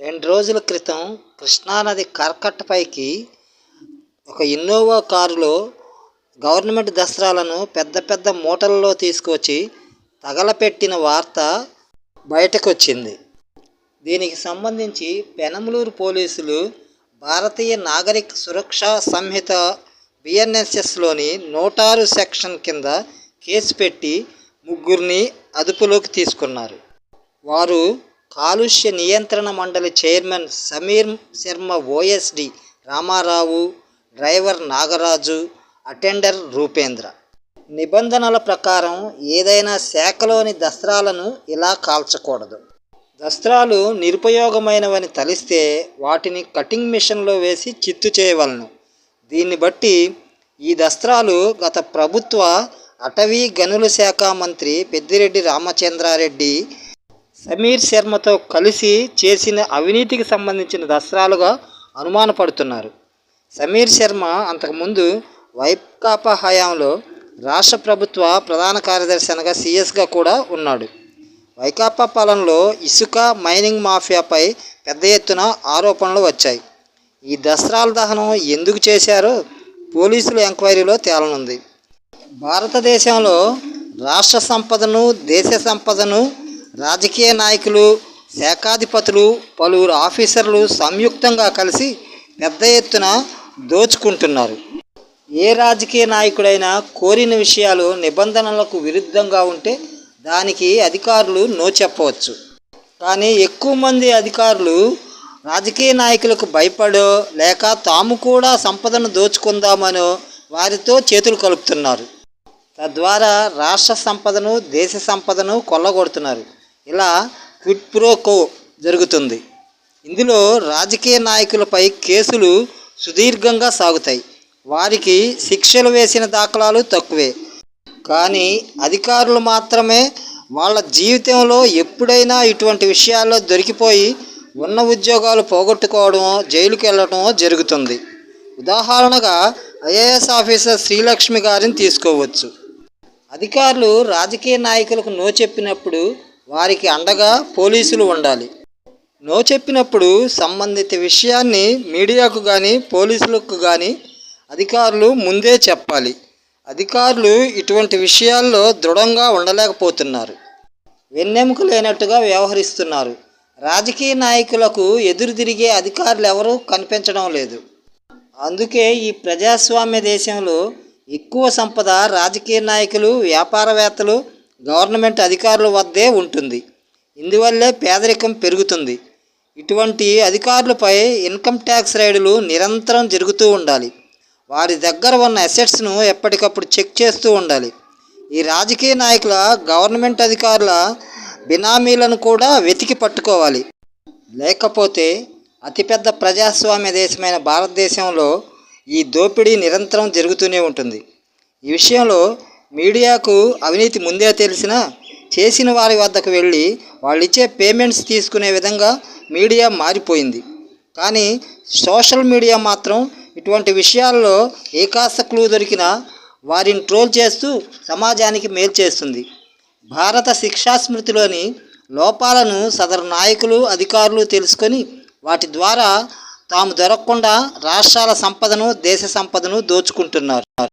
రెండు రోజుల క్రితం కృష్ణానది కరకట్టపైకి ఒక ఇన్నోవా కారులో గవర్నమెంట్ దసరాలను పెద్ద పెద్ద మూటల్లో తీసుకొచ్చి తగలపెట్టిన వార్త బయటకొచ్చింది. దీనికి సంబంధించి పెనమలూరు పోలీసులు భారతీయ నాగరిక సురక్షా సంహిత బిఎన్ఎస్ఎస్లోని నూటారు సెక్షన్ కింద కేసు పెట్టి ముగ్గురిని అదుపులోకి తీసుకున్నారు. వారు కాలుష్య నియంత్రణ మండలి chairman Sameer Sharma OSD Ramarao driver Nagaraju attender Rupendra. నిబంధనల ప్రకారం ఏదైనా శాఖలోని దస్త్రాలను ఇలా కాల్చకూడదు. దస్త్రాలు నిరుపయోగమైనవని తలిస్తే వాటిని కటింగ్ మిషన్లో వేసి చిత్తు చేయవలను. దీన్ని బట్టి ఈ దస్త్రాలు గత ప్రభుత్వ అటవీ గనుల శాఖ మంత్రి పెద్దిరెడ్డి రామచంద్రారెడ్డి సమీర్ శర్మతో కలిసి చేసిన అవినీతికి సంబంధించిన దసరాలుగా అనుమానపడుతున్నారు. సమీర్ శర్మ అంతకుముందు వైకాపా హయాంలో రాష్ట్ర ప్రభుత్వ ప్రధాన కార్యదర్శిగా సీఎస్గా కూడా ఉన్నాడు. వైకాపా పాలనలో ఇసుక మైనింగ్ మాఫియాపై పెద్ద ఎత్తున ఆరోపణలు వచ్చాయి. ఈ దసరాల దహనం ఎందుకు చేశారో పోలీసుల ఎంక్వైరీలో తేలనుంది. భారతదేశంలో రాష్ట్ర సంపదను దేశ సంపదను రాజకీయ నాయకులు శాఖాధిపతులు పలువురు ఆఫీసర్లు సంయుక్తంగా కలిసి పెద్ద ఎత్తున దోచుకుంటున్నారు. ఏ రాజకీయ నాయకుడైనా కోరిన విషయాలు నిబంధనలకు విరుద్ధంగా ఉంటే దానికి అధికారులు నో చెప్పవచ్చు. కానీ ఎక్కువ మంది అధికారులు రాజకీయ నాయకులకు భయపడో లేక తాము కూడా సంపదను దోచుకుందామనో వారితో చేతులు కలుపుతున్నారు. తద్వారా రాష్ట్ర సంపదను దేశ సంపదను కొల్లగొడుతున్నారు. ఇలా క్విట్ప్రోకో జరుగుతుంది. ఇందులో రాజకీయ నాయకులపై కేసులు సుదీర్ఘంగా సాగుతాయి. వారికి శిక్షలు వేసిన దాఖలాలు తక్కువే. కానీ అధికారులు మాత్రమే వాళ్ళ జీవితంలో ఎప్పుడైనా ఇటువంటి విషయాల్లో దొరికిపోయి ఉన్న ఉద్యోగాలు పోగొట్టుకోవడమో జైలుకి వెళ్ళడమో జరుగుతుంది. ఉదాహరణగా ఐఏఎస్ ఆఫీసర్ శ్రీలక్ష్మి గారిని తీసుకోవచ్చు. అధికారులు రాజకీయ నాయకులకు నో చెప్పినప్పుడు వారికి అండగా పోలీసులు ఉండాలి. నో చెప్పినప్పుడు సంబంధిత విషయాన్ని మీడియాకు కానీ పోలీసులకు కానీ అధికారులు ముందే చెప్పాలి. అధికారులు ఇటువంటి విషయాల్లో దృఢంగా ఉండలేకపోతున్నారు. వెన్నెముక లేనట్టుగా వ్యవహరిస్తున్నారు. రాజకీయ నాయకులకు ఎదురు తిరిగే అధికారులు ఎవరూ కనిపించడం లేదు. అందుకే ఈ ప్రజాస్వామ్య దేశంలో ఎక్కువ సంపద రాజకీయ నాయకులు వ్యాపారవేత్తలు గవర్నమెంట్ అధికారుల వద్దే ఉంటుంది. ఇందువల్లే పేదరికం పెరుగుతుంది. ఇటువంటి అధికారులపై ఇన్కమ్ ట్యాక్స్ రైడులు నిరంతరం జరుగుతూ ఉండాలి. వారి దగ్గర ఉన్న అసెట్స్ను ఎప్పటికప్పుడు చెక్ చేస్తూ ఉండాలి. ఈ రాజకీయ నాయకుల గవర్నమెంట్ అధికారుల బినామీలను కూడా వెతికి పట్టుకోవాలి. లేకపోతే అతిపెద్ద ప్రజాస్వామ్య దేశమైన భారతదేశంలో ఈ దోపిడీ నిరంతరం జరుగుతూనే ఉంటుంది. ఈ విషయంలో మీడియాకు అవినీతి ముందే తెలిసినా చేసిన వారి వద్దకు వెళ్ళి వాళ్ళు ఇచ్చే పేమెంట్స్ తీసుకునే విధంగా మీడియా మారిపోయింది. కానీ సోషల్ మీడియా మాత్రం ఇటువంటి విషయాల్లో ఏ కాస్త క్లూ దొరికినా వారిని ట్రోల్ చేస్తూ సమాజానికి మేలు చేస్తుంది. భారత శిక్షా స్మృతిలోని లోపాలను సదరు నాయకులు అధికారులు తెలుసుకొని వాటి ద్వారా తాము దొరకకుండా రాష్ట్రాల సంపదను దేశ సంపదను దోచుకుంటున్నారు.